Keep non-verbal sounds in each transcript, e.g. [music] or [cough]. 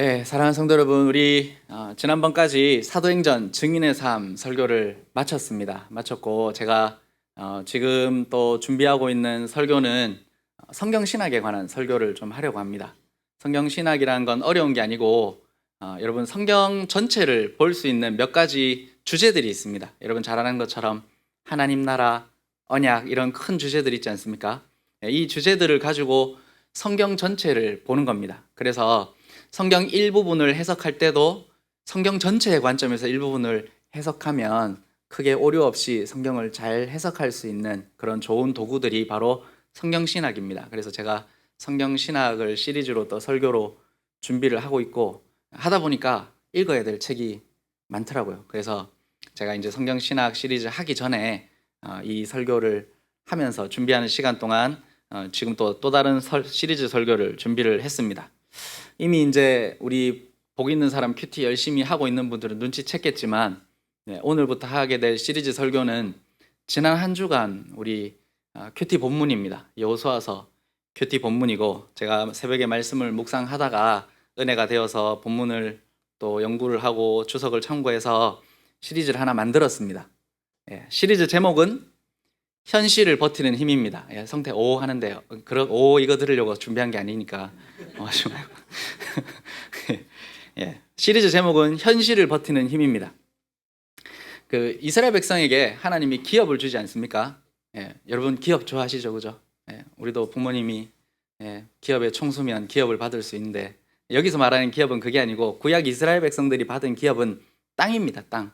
네, 사랑하는 성도 여러분, 우리 어, 지난번까지 사도행전 증인의 삶 설교를 마쳤습니다. 마쳤고 제가 어, 지금 또 준비하고 있는 설교는 성경 신학에 관한 설교를 좀 하려고 합니다. 성경 신학이라는 건 어려운 게 아니고 어, 여러분 성경 전체를 볼 수 있는 몇 가지 주제들이 있습니다. 여러분 잘 아는 것처럼 하나님 나라, 언약 이런 큰 주제들 있지 않습니까? 네, 이 주제들을 가지고 성경 전체를 보는 겁니다. 그래서 성경 일부분을 해석할 때도 성경 전체의 관점에서 일부분을 해석하면 크게 오류 없이 성경을 잘 해석할 수 있는 그런 좋은 도구들이 바로 성경 신학입니다. 그래서 제가 성경 신학을 시리즈로 또 설교로 준비를 하고 있고 하다 보니까 읽어야 될 책이 많더라고요. 그래서 제가 이제 성경 신학 시리즈 하기 전에 어, 이 설교를 하면서 준비하는 시간 동안 어, 지금 또 또 다른 설- 시리즈 설교를 준비를 했습니다. 이미 이제 우리 복 있는 사람 큐티 열심히 하고 있는 분들은 눈치챘겠지만 네, 오늘부터 하게 될 시리즈 설교는 지난 한 주간 우리 아, 큐티 본문입니다. 여호수아서 큐티 본문이고 제가 새벽에 말씀을 묵상하다가 은혜가 되어서 본문을 또 연구를 하고 주석을 참고해서 시리즈를 하나 만들었습니다. 예, 시리즈 제목은 현실을 버티는 힘입니다. 예, 성태 오 하는데요. 그런 오 이거 들으려고 준비한 게 아니니까 어, 하지 말고. [laughs] 예, 시리즈 제목은 현실을 버티는 힘입니다. 그 이스라엘 백성에게 하나님이 기업을 주지 않습니까? 예, 여러분 기업 좋아하시죠, 그죠? 예, 우리도 부모님이 예, 기업에 총수면 기업을 받을 수 있는데 여기서 말하는 기업은 그게 아니고 구약 이스라엘 백성들이 받은 기업은 땅입니다, 땅.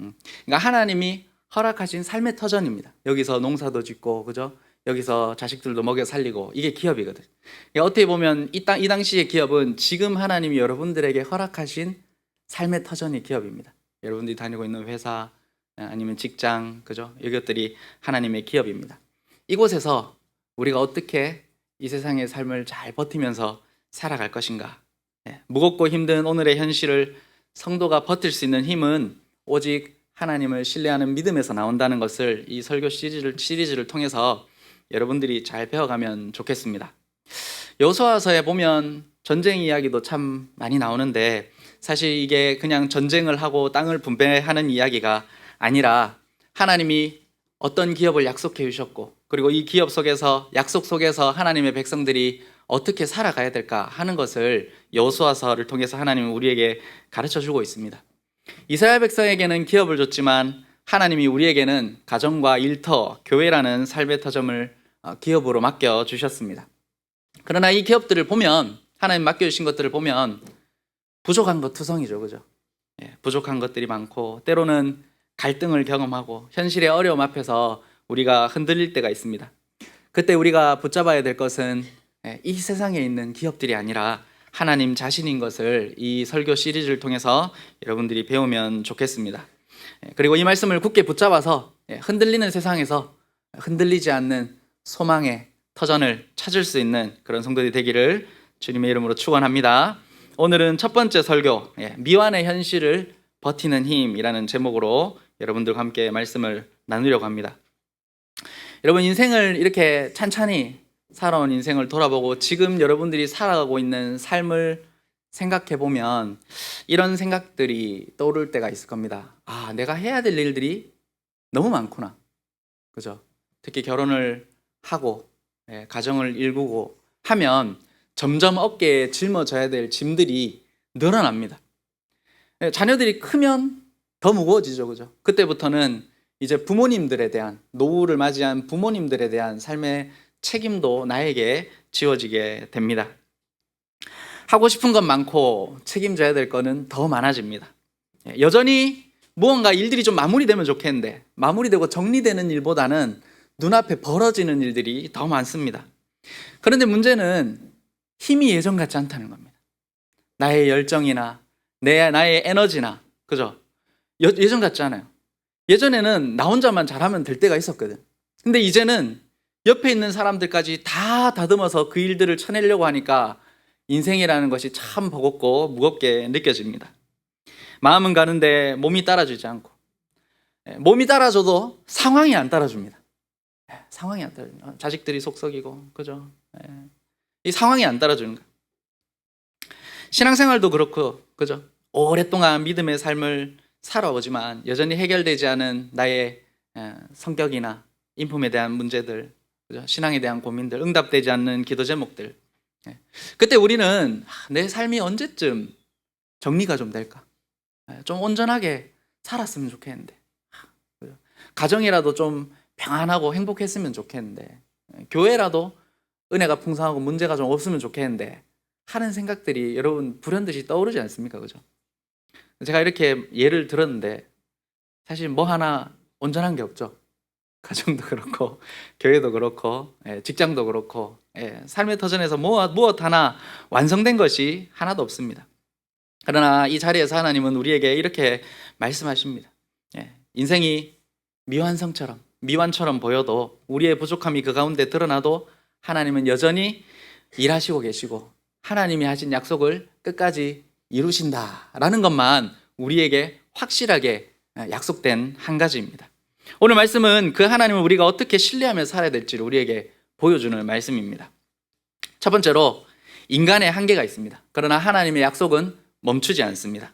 음, 그러니까 하나님이 허락하신 삶의 터전입니다. 여기서 농사도 짓고, 그죠? 여기서 자식들도 먹여 살리고 이게 기업이거든. 그러니까 어떻게 보면 이, 땅, 이 당시의 기업은 지금 하나님이 여러분들에게 허락하신 삶의 터전이 기업입니다. 여러분들이 다니고 있는 회사 아니면 직장, 그죠? 이것들이 하나님의 기업입니다. 이곳에서 우리가 어떻게 이 세상의 삶을 잘 버티면서 살아갈 것인가? 예, 무겁고 힘든 오늘의 현실을 성도가 버틸 수 있는 힘은 오직 하나님을 신뢰하는 믿음에서 나온다는 것을 이 설교 시리즈를, 시리즈를 통해서 여러분들이 잘 배워가면 좋겠습니다. 여호수아서에 보면 전쟁 이야기도 참 많이 나오는데 사실 이게 그냥 전쟁을 하고 땅을 분배하는 이야기가 아니라 하나님이 어떤 기업을 약속해 주셨고 그리고 이 기업 속에서 약속 속에서 하나님의 백성들이 어떻게 살아가야 될까 하는 것을 여호수아서를 통해서 하나님은 우리에게 가르쳐 주고 있습니다. 이스라엘 백성에게는 기업을 줬지만 하나님이 우리에게는 가정과 일터, 교회라는 삶의 터점을 어, 기업으로 맡겨 주셨습니다. 그러나 이 기업들을 보면 하나님 맡겨 주신 것들을 보면 부족한 것 투성이죠, 그죠? 예, 부족한 것들이 많고 때로는 갈등을 경험하고 현실의 어려움 앞에서 우리가 흔들릴 때가 있습니다. 그때 우리가 붙잡아야 될 것은 예, 이 세상에 있는 기업들이 아니라 하나님 자신인 것을 이 설교 시리즈를 통해서 여러분들이 배우면 좋겠습니다. 예, 그리고 이 말씀을 굳게 붙잡아서 예, 흔들리는 세상에서 흔들리지 않는 소망의 터전을 찾을 수 있는 그런 성도들이 되기를 주님의 이름으로 축원합니다. 오늘은 첫 번째 설교 예, 미완의 현실을 버티는 힘이라는 제목으로 여러분들과 함께 말씀을 나누려고 합니다. 여러분 인생을 이렇게 찬찬히 살아온 인생을 돌아보고 지금 여러분들이 살아가고 있는 삶을 생각해 보면 이런 생각들이 떠오를 때가 있을 겁니다. 아, 내가 해야 될 일들이 너무 많구나. 그죠? 특히 결혼을 하고 예, 가정을 일구고 하면 점점 어깨에 짊어져야 될 짐들이 늘어납니다. 예, 자녀들이 크면 더 무거워지죠, 그죠? 그때부터는 이제 부모님들에 대한 노후를 맞이한 부모님들에 대한 삶의 책임도 나에게 지워지게 됩니다. 하고 싶은 건 많고 책임져야 될 거는 더 많아집니다. 예, 여전히 무언가 일들이 좀 마무리되면 좋겠는데 마무리되고 정리되는 일보다는 눈앞에 벌어지는 일들이 더 많습니다. 그런데 문제는 힘이 예전 같지 않다는 겁니다. 나의 열정이나 내 나의 에너지나 그죠? 여- 예전 같지 않아요. 예전에는 나 혼자만 잘하면 될 때가 있었거든. 근데 이제는 옆에 있는 사람들까지 다 다듬어서 그 일들을 쳐내려고 하니까 인생이라는 것이 참 버겁고 무겁게 느껴집니다. 마음은 가는데 몸이 따라주지 않고 예, 몸이 따라줘도 상황이 안 따라줍니다. 예, 상황이 안 따라줍니다. 자식들이 속썩이고 그죠? 예, 이 상황이 안 따라주는 거예요. 신앙생활도 그렇고 그죠? 오랫동안 믿음의 삶을 살아오지만 여전히 해결되지 않은 나의 에, 성격이나 인품에 대한 문제들? 신앙에 대한 고민들, 응답되지 않는 기도 제목들. 예. 그때 우리는 아, 내 삶이 언제쯤 정리가 좀 될까? 예, 좀 온전하게 살았으면 좋겠는데. 아? 가정이라도 좀 평안하고 행복했으면 좋겠는데. 예, 교회라도 은혜가 풍성하고 문제가 좀 없으면 좋겠는데. 하는 생각들이 여러분 불현듯이 떠오르지 않습니까? 그죠? 제가 이렇게 예를 들었는데 사실 뭐 하나 온전한 게 없죠. 가정도 그렇고 교회도 그렇고 예, 직장도 그렇고 예, 삶의 터전에서 무엇, 무엇 하나 완성된 것이 하나도 없습니다. 그러나 이 자리에서 하나님은 우리에게 이렇게 말씀하십니다. 예, 인생이 미완성처럼 미완처럼 보여도 우리의 부족함이 그 가운데 드러나도 하나님은 여전히 일하시고 계시고 하나님이 하신 약속을 끝까지 이루신다라는 것만 우리에게 확실하게 약속된 한 가지입니다. 오늘 말씀은 그 하나님을 우리가 어떻게 신뢰하며 살아야 될지를 우리에게 보여주는 말씀입니다. 첫 번째로 인간의 한계가 있습니다. 그러나 하나님의 약속은 멈추지 않습니다.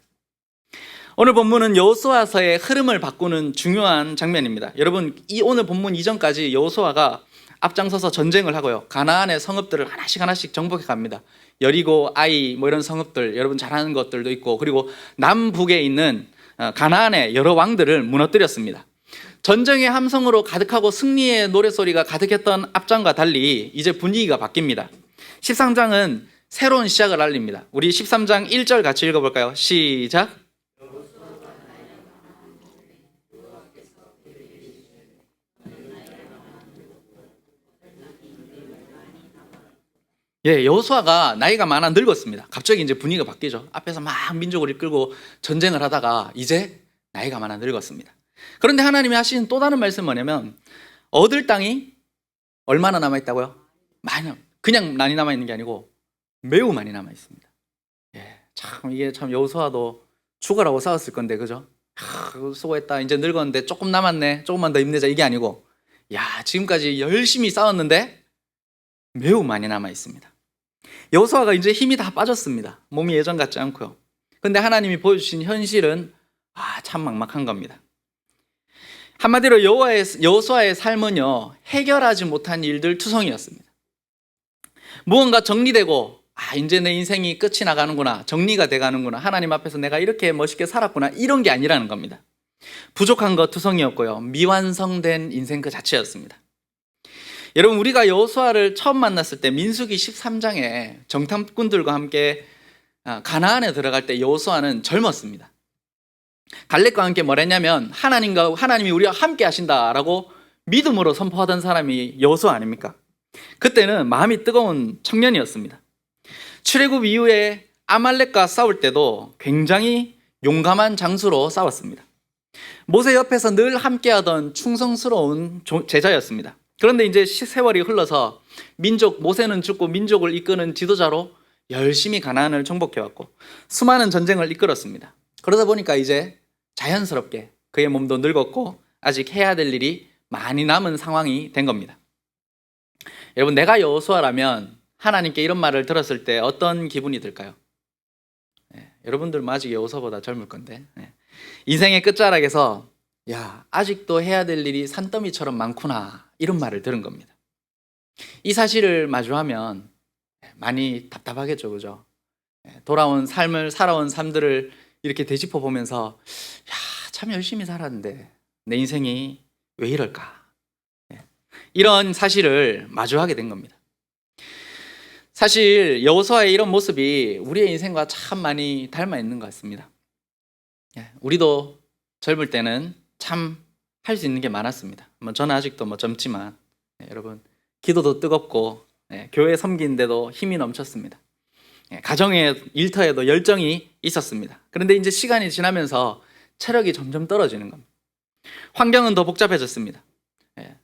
오늘 본문은 여호수아서의 흐름을 바꾸는 중요한 장면입니다. 여러분 이 오늘 본문 이전까지 여호수아가 앞장서서 전쟁을 하고요. 가나안의 성읍들을 하나씩 하나씩 정복해 갑니다. 여리고, 아이 뭐 이런 성읍들 여러분 잘 아는 것들도 있고 그리고 남북에 있는 어, 가나안의 여러 왕들을 무너뜨렸습니다. 전쟁의 함성으로 가득하고 승리의 노래소리가 가득했던 앞장과 달리 이제 분위기가 바뀝니다. 13장은 새로운 시작을 알립니다. 우리 13장 1절 같이 읽어볼까요? 시작. 예, 여호수아가 나이가 많아 늙었습니다. 갑자기 이제 분위기가 바뀌죠. 앞에서 막 민족을 이끌고 전쟁을 하다가 이제 나이가 많아 늙었습니다. 그런데 하나님이 하신 또 다른 말씀은 뭐냐면 얻을 땅이 얼마나 남아 있다고요? 많이 남- 그냥 많이 남아 있는 게 아니고 매우 많이 남아 있습니다. 예, 참 이게 참 여호수아도 죽어라고 싸웠을 건데 그죠? 하, 수고했다. 이제 늙었는데 조금 남았네. 조금만 더 힘내자 이게 아니고 야 지금까지 열심히 싸웠는데 매우 많이 남아 있습니다. 여호수아가 이제 힘이 다 빠졌습니다. 몸이 예전 같지 않고요. 근데 하나님이 보여주신 현실은 아, 참 막막한 겁니다. 한마디로 여호와의 여호수아의 삶은요 해결하지 못한 일들 투성이었습니다. 무언가 정리되고 아 이제 내 인생이 끝이 나가는구나 정리가 돼가는구나 하나님 앞에서 내가 이렇게 멋있게 살았구나 이런 게 아니라는 겁니다. 부족한 것 투성이었고요 미완성된 인생 그 자체였습니다. 여러분 우리가 여호수아를 처음 만났을 때 민수기 13장에 정탐꾼들과 함께 아, 가나안에 들어갈 때 여호수아는 젊었습니다. 갈렙과 함께 뭐랬냐면 하나님과 하나님이 우리와 함께 하신다라고 믿음으로 선포하던 사람이 여호수아 아닙니까? 그때는 마음이 뜨거운 청년이었습니다. 출애굽 이후에 아말렉과 싸울 때도 굉장히 용감한 장수로 싸웠습니다. 모세 옆에서 늘 함께하던 충성스러운 조- 제자였습니다. 그런데 이제 시- 세월이 흘러서 민족 모세는 죽고 민족을 이끄는 지도자로 열심히 가나안을 정복해 왔고 수많은 전쟁을 이끌었습니다. 그러다 보니까 이제 자연스럽게 그의 몸도 늙었고 아직 해야 될 일이 많이 남은 상황이 된 겁니다. 여러분 내가 여호수아라면 하나님께 이런 말을 들었을 때 어떤 기분이 들까요? 예, 여러분들 아직 여호수아보다 젊을 건데 예. 인생의 끝자락에서 야 아직도 해야 될 일이 산더미처럼 많구나 이런 말을 들은 겁니다. 이 사실을 마주하면 많이 답답하겠죠, 그죠? 예, 돌아온 삶을 살아온 삶들을 이렇게 되짚어 보면서 야, 참 열심히 살았는데 내 인생이 왜 이럴까? 예, 이런 사실을 마주하게 된 겁니다. 사실 여호수아의 이런 모습이 우리의 인생과 참 많이 닮아 있는 것 같습니다. 예, 우리도 젊을 때는 참 할 수 있는 게 많았습니다. 뭐 저는 아직도 뭐 젊지만 예, 여러분 기도도 뜨겁고 예, 교회 섬기는데도 힘이 넘쳤습니다. 예, 가정의 일터에도 열정이 있었습니다. 그런데 이제 시간이 지나면서 체력이 점점 떨어지는 겁니다. 환경은 더 복잡해졌습니다. 예,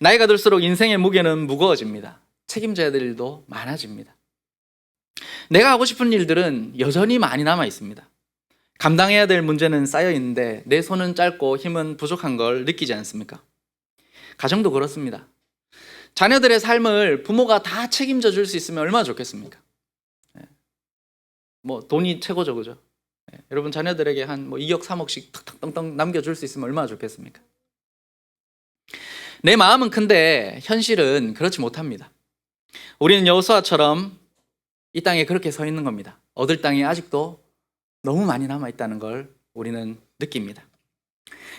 나이가 들수록 인생의 무게는 무거워집니다. 책임져야 될 일도 많아집니다. 내가 하고 싶은 일들은 여전히 많이 남아 있습니다. 감당해야 될 문제는 쌓여 있는데 내 손은 짧고 힘은 부족한 걸 느끼지 않습니까? 가정도 그렇습니다. 자녀들의 삶을 부모가 다 책임져 줄 수 있으면 얼마나 좋겠습니까? 예. 뭐 돈이 최고죠, 그죠? 예, 여러분 자녀들에게 한 뭐 2억, 3억씩 탁탁땅땅 남겨줄 수 있으면 얼마나 좋겠습니까? 내 마음은 큰데 현실은 그렇지 못합니다. 우리는 여호수아처럼 이 땅에 그렇게 서 있는 겁니다. 얻을 땅이 아직도 너무 많이 남아 있다는 걸 우리는 느낍니다.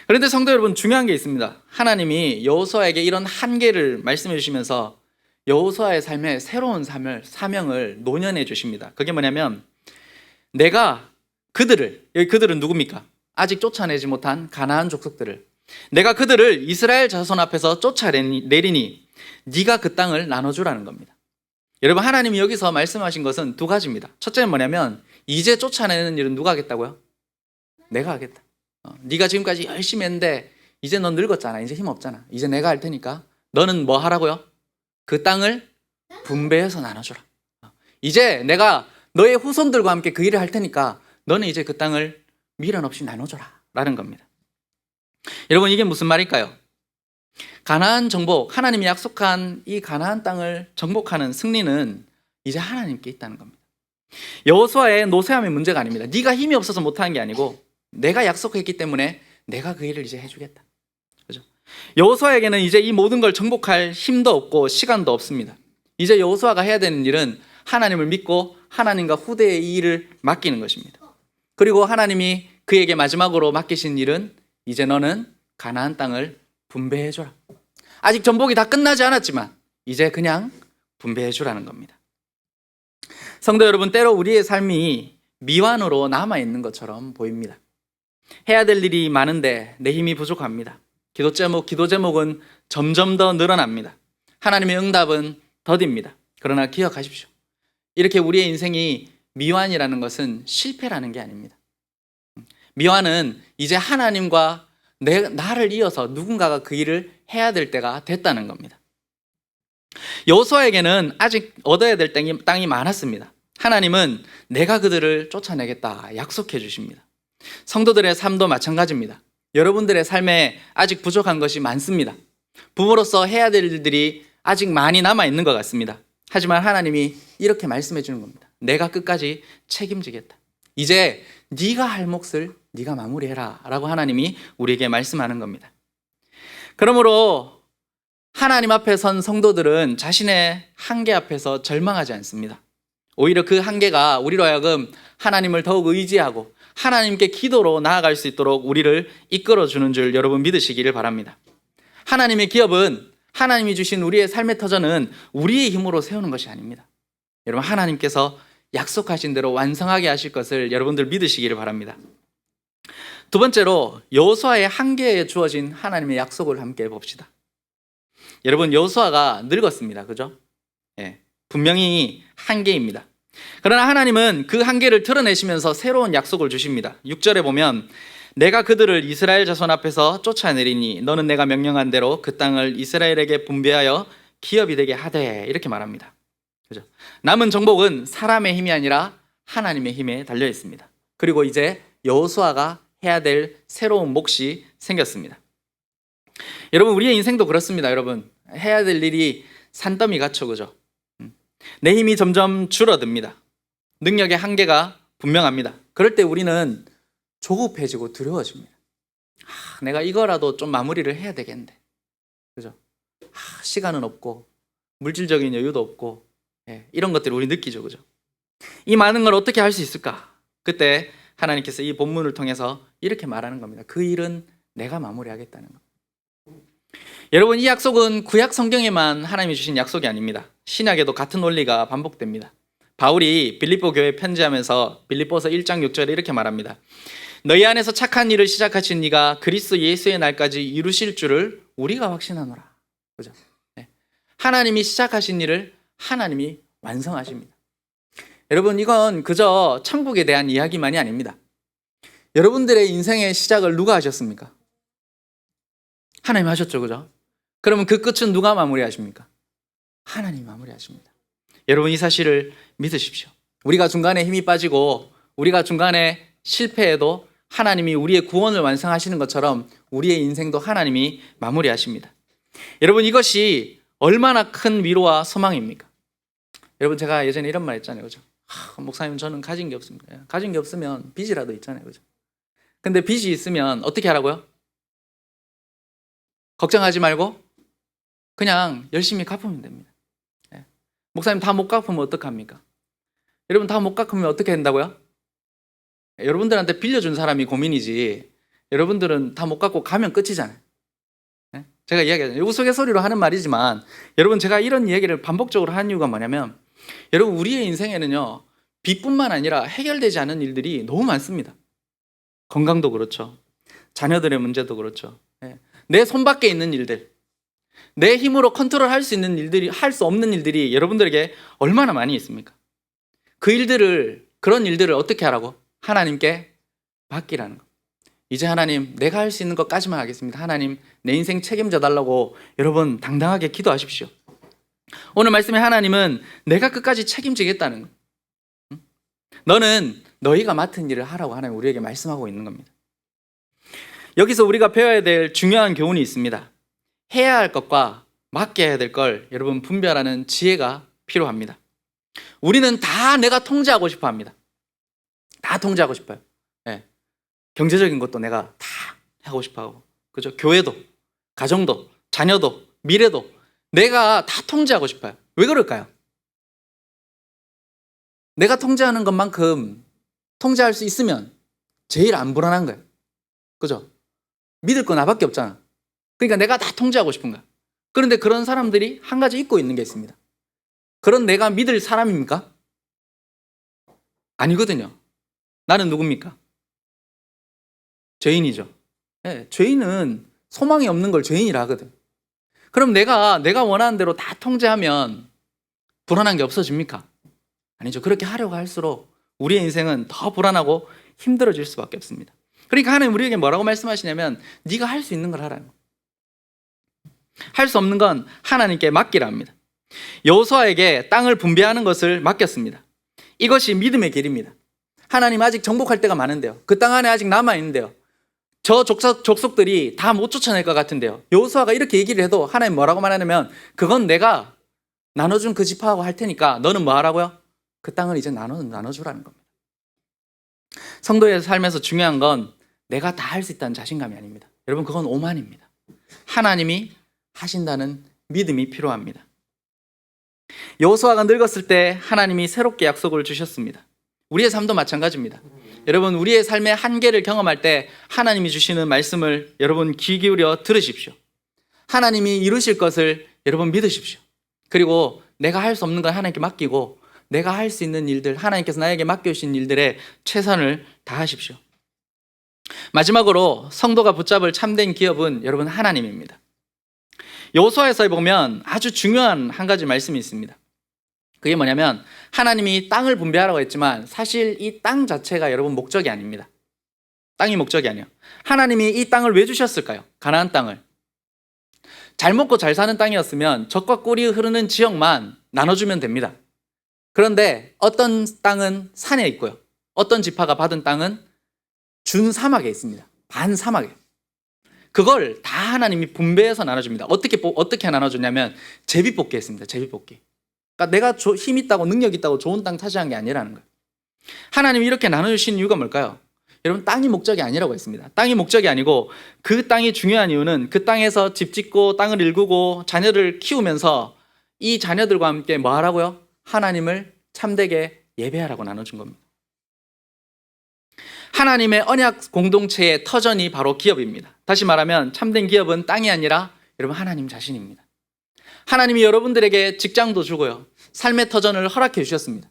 그런데 성도 여러분 중요한 게 있습니다. 하나님이 여호수아에게 이런 한계를 말씀해 주시면서 여호수아의 삶에 새로운 삶을 사명을 노년해 주십니다. 그게 뭐냐면 내가 그들을 여기 그들은 누굽니까? 아직 쫓아내지 못한 가나안 족속들을 내가 그들을 이스라엘 자손 앞에서 쫓아내리니 네가 그 땅을 나눠주라는 겁니다. 여러분 하나님이 여기서 말씀하신 것은 두 가지입니다. 첫째는 뭐냐면 이제 쫓아내는 일은 누가 하겠다고요? 내가 하겠다. 어, 네가 지금까지 열심히 했는데 이제 넌 늙었잖아. 이제 힘 없잖아. 이제 내가 할 테니까 너는 뭐 하라고요? 그 땅을 분배해서 나눠줘라. 어, 이제 내가 너의 후손들과 함께 그 일을 할 테니까 너는 이제 그 땅을 미련 없이 나눠줘라. 라는 겁니다. 여러분 이게 무슨 말일까요? 가나안 정복, 하나님이 약속한 이 가나안 땅을 정복하는 승리는 이제 하나님께 있다는 겁니다. 여호수아의 노쇠함의 문제가 아닙니다. 네가 힘이 없어서 못하는 게 아니고 내가 약속했기 때문에 내가 그 일을 이제 해주겠다. 그죠? 여호수아에게는 이제 이 모든 걸 정복할 힘도 없고 시간도 없습니다. 이제 여호수아가 해야 되는 일은 하나님을 믿고 하나님과 후대의 이 일을 맡기는 것입니다. 그리고 하나님이 그에게 마지막으로 맡기신 일은 이제 너는 가나안 땅을 분배해 줘라. 아직 전복이 다 끝나지 않았지만 이제 그냥 분배해 주라는 겁니다. 성도 여러분, 때로 우리의 삶이 미완으로 남아 있는 것처럼 보입니다. 해야 될 일이 많은데 내 힘이 부족합니다. 기도 제목, 기도 제목은 점점 더 늘어납니다. 하나님의 응답은 더딥니다. 그러나 기억하십시오. 이렇게 우리의 인생이 미완이라는 것은 실패라는 게 아닙니다. 미완은 이제 하나님과 내, 나를 이어서 누군가가 그 일을 해야 될 때가 됐다는 겁니다. 여호수아에게는 아직 얻어야 될 땅이, 땅이 많았습니다. 하나님은 내가 그들을 쫓아내겠다 약속해 주십니다. 성도들의 삶도 마찬가지입니다. 여러분들의 삶에 아직 부족한 것이 많습니다. 부모로서 해야 될 일들이 아직 많이 남아 있는 것 같습니다. 하지만 하나님이 이렇게 말씀해 주는 겁니다. 내가 끝까지 책임지겠다. 이제 네가 할 몫을 네가 마무리해라라고 하나님이 우리에게 말씀하는 겁니다. 그러므로 하나님 앞에 선 성도들은 자신의 한계 앞에서 절망하지 않습니다. 오히려 그 한계가 우리로 하여금 하나님을 더욱 의지하고 하나님께 기도로 나아갈 수 있도록 우리를 이끌어 주는 줄 여러분 믿으시기를 바랍니다. 하나님의 기업은 하나님이 주신 우리의 삶의 터전은 우리의 힘으로 세우는 것이 아닙니다. 여러분 하나님께서 약속하신 대로 완성하게 하실 것을 여러분들 믿으시기를 바랍니다. 두 번째로 여호수아의 한계에 주어진 하나님의 약속을 함께 봅시다. 여러분 여호수아가 늙었습니다. 그죠? 예. 분명히 한계입니다. 그러나 하나님은 그 한계를 드러내시면서 새로운 약속을 주십니다. 6절에 보면 내가 그들을 이스라엘 자손 앞에서 쫓아내리니 너는 내가 명령한 대로 그 땅을 이스라엘에게 분배하여 기업이 되게 하되 이렇게 말합니다. 그죠? 남은 정복은 사람의 힘이 아니라 하나님의 힘에 달려 있습니다. 그리고 이제 여호수아가 해야 될 새로운 몫이 생겼습니다. 여러분 우리의 인생도 그렇습니다. 여러분 해야 될 일이 산더미 같죠, 그죠? 음. 내 힘이 점점 줄어듭니다. 능력의 한계가 분명합니다. 그럴 때 우리는 조급해지고 두려워집니다. 아, 내가 이거라도 좀 마무리를 해야 되겠는데, 그죠? 아, 시간은 없고 물질적인 여유도 없고 예, 이런 것들을 우리 느끼죠, 그죠? 이 많은 걸 어떻게 할 수 있을까? 그때 하나님께서 이 본문을 통해서 이렇게 말하는 겁니다. 그 일은 내가 마무리하겠다는 것. 여러분 이 약속은 구약 성경에만 하나님이 주신 약속이 아닙니다. 신약에도 같은 원리가 반복됩니다. 바울이 빌립보 교회 편지하면서 빌립보서 1장 6절에 이렇게 말합니다. 너희 안에서 착한 일을 시작하신 이가 그리스도 예수의 날까지 이루실 줄을 우리가 확신하노라. 그죠? 네. 하나님이 시작하신 일을 하나님이 완성하십니다. 여러분 이건 그저 천국에 대한 이야기만이 아닙니다. 여러분들의 인생의 시작을 누가 하셨습니까? 하나님 하셨죠, 그죠? 그러면 그 끝은 누가 마무리하십니까? 하나님 마무리하십니다. 여러분 이 사실을 믿으십시오. 우리가 중간에 힘이 빠지고 우리가 중간에 실패해도 하나님이 우리의 구원을 완성하시는 것처럼 우리의 인생도 하나님이 마무리하십니다. 여러분 이것이 얼마나 큰 위로와 소망입니까? 여러분 제가 예전에 이런 말 했잖아요. 그죠? 하, 목사님 저는 가진 게 없습니다. 예, 가진 게 없으면 빚이라도 있잖아요. 그죠? 근데 빚이 있으면 어떻게 하라고요? 걱정하지 말고 그냥 열심히 갚으면 됩니다. 예. 목사님 다 못 갚으면 어떡합니까? 여러분 다 못 갚으면 어떻게 된다고요? 예, 여러분들한테 빌려준 사람이 고민이지 여러분들은 다 못 갚고 가면 끝이잖아요. 예? 제가 이야기하잖아요. 우스갯소리로 하는 말이지만 여러분 제가 이런 얘기를 반복적으로 하는 이유가 뭐냐면 여러분 우리의 인생에는요 빚뿐만 아니라 해결되지 않은 일들이 너무 많습니다. 건강도 그렇죠. 자녀들의 문제도 그렇죠. 예. 내 손밖에 있는 일들, 내 힘으로 컨트롤할 수 있는 일들이 할 수 없는 일들이 여러분들에게 얼마나 많이 있습니까? 그 일들을 그런 일들을 어떻게 하라고 하나님께 맡기라는 거. 이제 하나님 내가 할 수 있는 것까지만 하겠습니다. 하나님 내 인생 책임져 달라고 여러분 당당하게 기도하십시오. 오늘 말씀에 하나님은 내가 끝까지 책임지겠다는 거. 응? 너는 너희가 맡은 일을 하라고 하나님 우리에게 말씀하고 있는 겁니다. 여기서 우리가 배워야 될 중요한 교훈이 있습니다. 해야 할 것과 맡겨야 될 걸 여러분 분별하는 지혜가 필요합니다. 우리는 다 내가 통제하고 싶어 합니다. 다 통제하고 싶어요. 예. 경제적인 것도 내가 다 하고 싶어 하고. 그죠? 교회도, 가정도, 자녀도, 미래도 내가 다 통제하고 싶어요. 왜 그럴까요? 내가 통제하는 것만큼 통제할 수 있으면 제일 안 불안한 거예요. 그죠? 믿을 거 나밖에 없잖아. 그러니까 내가 다 통제하고 싶은 거야. 그런데 그런 사람들이 한 가지 잊고 있는 게 있습니다. 그런 내가 믿을 사람입니까? 아니거든요. 나는 누굽니까? 죄인이죠. 예, 죄인은 소망이 없는 걸 죄인이라 하거든. 그럼 내가 내가 원하는 대로 다 통제하면 불안한 게 없어집니까? 아니죠. 그렇게 하려고 할수록 우리의 인생은 더 불안하고 힘들어질 수밖에 없습니다. 그러니까 하나님 우리에게 뭐라고 말씀하시냐면 네가 할 수 있는 걸 하라는 할수 없는 건 하나님께 맡기라 합니다. 여호수아에게 땅을 분배하는 것을 맡겼습니다. 이것이 믿음의 길입니다. 하나님 아직 정복할 때가 많은데요. 그 땅 안에 아직 남아 있는데요. 저 족속, 족속들이 다 못 쫓아낼 것 같은데요. 여호수아가 이렇게 얘기를 해도 하나님 뭐라고 말하냐면 그건 내가 나눠준 그 지파하고 할 테니까 너는 뭐 하라고요? 그 땅을 이제 나눠 나눠주라는 겁니다. 성도의 삶에서 중요한 건 내가 다 할 수 있다는 자신감이 아닙니다. 여러분 그건 오만입니다. 하나님이 하신다는 믿음이 필요합니다. 여호수아가 늙었을 때 하나님이 새롭게 약속을 주셨습니다. 우리의 삶도 마찬가지입니다. 여러분 우리의 삶의 한계를 경험할 때 하나님이 주시는 말씀을 여러분 귀 기울여 들으십시오. 하나님이 이루실 것을 여러분 믿으십시오. 그리고 내가 할 수 없는 건 하나님께 맡기고 내가 할 수 있는 일들 하나님께서 나에게 맡겨주신 일들에 최선을 다하십시오. 마지막으로 성도가 붙잡을 참된 기업은 여러분 하나님입니다. 여호수아에서 보면 아주 중요한 한 가지 말씀이 있습니다. 그게 뭐냐면 하나님이 땅을 분배하라고 했지만 사실 이 땅 자체가 여러분 목적이 아닙니다. 땅이 목적이 아니에요. 하나님이 이 땅을 왜 주셨을까요? 가나안 땅을. 잘 먹고 잘 사는 땅이었으면 적과 꿀이 흐르는 지역만 나눠주면 됩니다. 그런데 어떤 땅은 산에 있고요. 어떤 지파가 받은 땅은 준 사막에 있습니다. 반 사막에. 그걸 다 하나님이 분배해서 나눠줍니다. 어떻게 어떻게 나눠주냐면 제비 뽑기 했습니다. 제비 뽑기. 그러니까 내가 힘 있다고 능력 있다고 좋은 땅 차지한 게 아니라는 거예요. 하나님이 이렇게 나눠주신 이유가 뭘까요? 여러분 땅이 목적이 아니라고 했습니다. 땅이 목적이 아니고 그 땅이 중요한 이유는 그 땅에서 집 짓고 땅을 일구고 자녀를 키우면서 이 자녀들과 함께 뭐 하라고요? 하나님을 참되게 예배하라고 나눠준 겁니다. 하나님의 언약 공동체의 터전이 바로 기업입니다. 다시 말하면 참된 기업은 땅이 아니라 여러분 하나님 자신입니다. 하나님이 여러분들에게 직장도 주고요. 삶의 터전을 허락해 주셨습니다.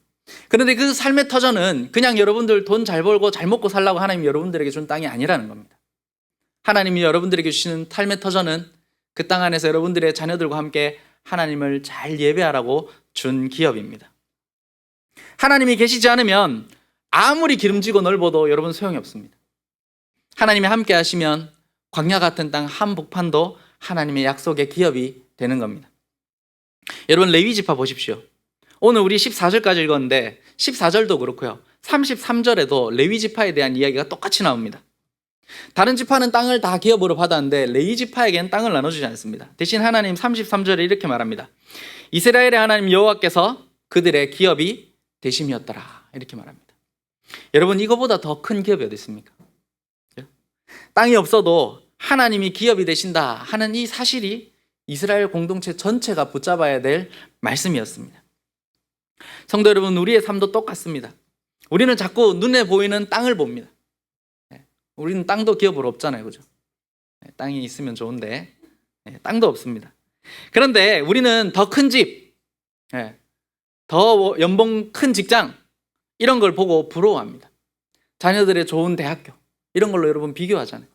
그런데 그 삶의 터전은 그냥 여러분들 돈 잘 벌고 잘 먹고 살라고 하나님이 여러분들에게 준 땅이 아니라는 겁니다. 하나님이 여러분들에게 주시는 삶의 터전은 그 땅 안에서 여러분들의 자녀들과 함께 하나님을 잘 예배하라고 준 기업입니다. 하나님이 계시지 않으면 아무리 기름지고 넓어도 여러분 소용이 없습니다. 하나님이 함께 하시면 광야 같은 땅 한복판도 하나님의 약속의 기업이 되는 겁니다. 여러분 레위 지파 보십시오. 오늘 우리 14절까지 읽었는데 14절도 그렇고요. 33절에도 레위 지파에 대한 이야기가 똑같이 나옵니다. 다른 지파는 땅을 다 기업으로 받았는데 레위 지파에게는 땅을 나눠주지 않습니다. 대신 하나님 33절에 이렇게 말합니다. 이스라엘의 하나님 여호와께서 그들의 기업이 대심이었더라. 이렇게 말합니다. 여러분 이거보다 더 큰 기업이 어디 있습니까? 땅이 없어도 하나님이 기업이 되신다 하는 이 사실이 이스라엘 공동체 전체가 붙잡아야 될 말씀이었습니다. 성도 여러분, 우리의 삶도 똑같습니다. 우리는 자꾸 눈에 보이는 땅을 봅니다. 예, 우리는 땅도 기업으로 없잖아요, 그죠? 예, 땅이 있으면 좋은데 예, 땅도 없습니다. 그런데 우리는 더 큰 집, 예, 더 연봉 큰 직장 이런 걸 보고 부러워합니다. 자녀들의 좋은 대학교 이런 걸로 여러분 비교하잖아요.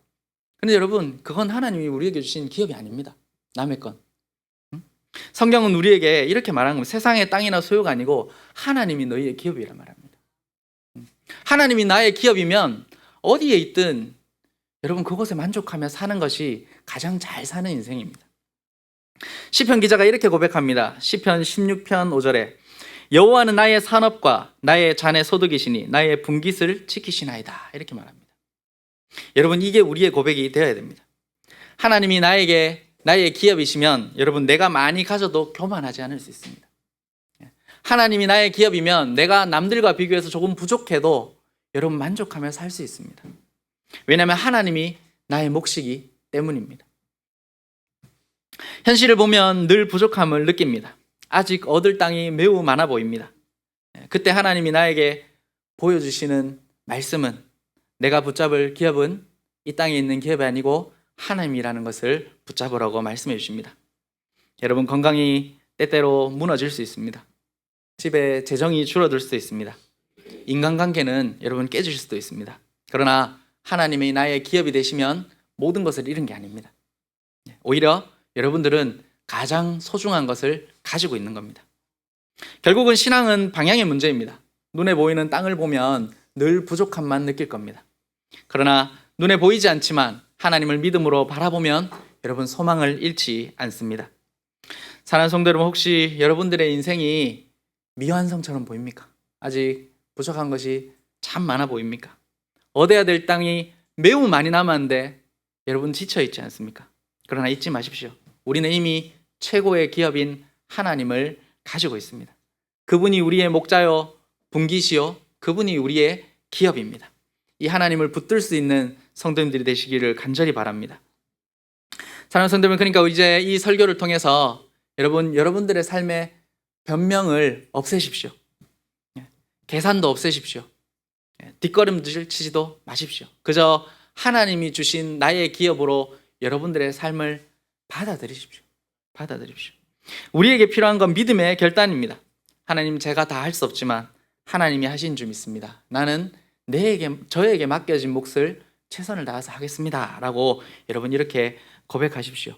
근데 여러분 그건 하나님이 우리에게 주신 기업이 아닙니다. 남의 건. 응? 성경은 우리에게 이렇게 말하는 겁니다. 세상의 땅이나 소유가 아니고 하나님이 너희의 기업이라 말합니다. 응? 하나님이 나의 기업이면 어디에 있든 여러분 그곳에 만족하며 사는 것이 가장 잘 사는 인생입니다. 시편 기자가 이렇게 고백합니다. 시편 16편 5절에 여호와는 나의 산업과 나의 잔의 소득이시니 나의 분깃을 지키시나이다. 이렇게 말합니다. 여러분 이게 우리의 고백이 되어야 됩니다. 하나님이 나에게 나의 기업이시면 여러분 내가 많이 가져도 교만하지 않을 수 있습니다. 하나님이 나의 기업이면 내가 남들과 비교해서 조금 부족해도 여러분 만족하며 살 수 있습니다. 왜냐하면 하나님이 나의 몫이기 때문입니다. 현실을 보면 늘 부족함을 느낍니다. 아직 얻을 땅이 매우 많아 보입니다. 그때 하나님이 나에게 보여주시는 말씀은 내가 붙잡을 기업은 이 땅에 있는 기업이 아니고 하나님이라는 것을 붙잡으라고 말씀해 주십니다. 여러분 건강이 때때로 무너질 수 있습니다. 집에 재정이 줄어들 수도 있습니다. 인간관계는 여러분 깨질 수도 있습니다. 그러나 하나님이 나의 기업이 되시면 모든 것을 잃은 게 아닙니다. 오히려 여러분들은 가장 소중한 것을 가지고 있는 겁니다. 결국은 신앙은 방향의 문제입니다. 눈에 보이는 땅을 보면 늘 부족함만 느낄 겁니다. 그러나 눈에 보이지 않지만 하나님을 믿음으로 바라보면 여러분 소망을 잃지 않습니다. 사랑하는 성도 여러분 혹시 여러분들의 인생이 미완성처럼 보입니까? 아직 부족한 것이 참 많아 보입니까? 얻어야 될 땅이 매우 많이 남았는데 여러분 지쳐 있지 않습니까? 그러나 잊지 마십시오. 우리는 이미 최고의 기업인 하나님을 가지고 있습니다. 그분이 우리의 목자요, 분기시요, 그분이 우리의 기업입니다. 이 하나님을 붙들 수 있는 성도님들이 되시기를 간절히 바랍니다. 사랑하는 성도님, 그러니까 이제 이 설교를 통해서 여러분, 여러분들의 삶의 변명을 없애십시오. 예, 계산도 없애십시오. 예, 뒷걸음질 치지도 마십시오. 그저 하나님이 주신 나의 기업으로 여러분들의 삶을 받아들이십시오. 받아들이십시오. 우리에게 필요한 건 믿음의 결단입니다. 하나님 제가 다 할 수 없지만 하나님이 하신 줄 믿습니다. 나는 내에게 저에게 맡겨진 몫을 최선을 다해서 하겠습니다라고 여러분 이렇게 고백하십시오.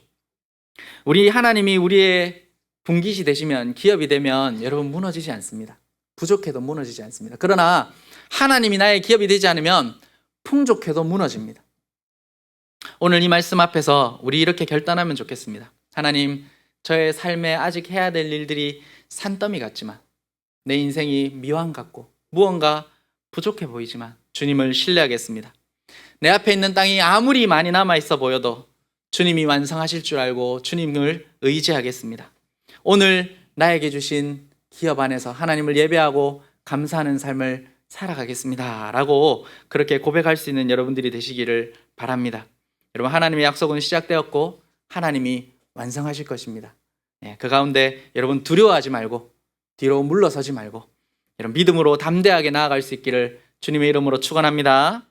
우리 하나님이 우리의 분깃이 되시면 기업이 되면 여러분 무너지지 않습니다. 부족해도 무너지지 않습니다. 그러나 하나님이 나의 기업이 되지 않으면 풍족해도 무너집니다. 오늘 이 말씀 앞에서 우리 이렇게 결단하면 좋겠습니다. 하나님, 저의 삶에 아직 해야 될 일들이 산더미 같지만 내 인생이 미완 같고 무언가 부족해 보이지만 주님을 신뢰하겠습니다. 내 앞에 있는 땅이 아무리 많이 남아 있어 보여도 주님이 완성하실 줄 알고 주님을 의지하겠습니다. 오늘 나에게 주신 기업 안에서 하나님을 예배하고 감사하는 삶을 살아가겠습니다. 라고 그렇게 고백할 수 있는 여러분들이 되시기를 바랍니다. 여러분, 하나님의 약속은 시작되었고 하나님이 완성하실 것입니다. 예, 그 가운데 여러분 두려워하지 말고 뒤로 물러서지 말고 여러분 믿음으로 담대하게 나아갈 수 있기를 주님의 이름으로 축원합니다.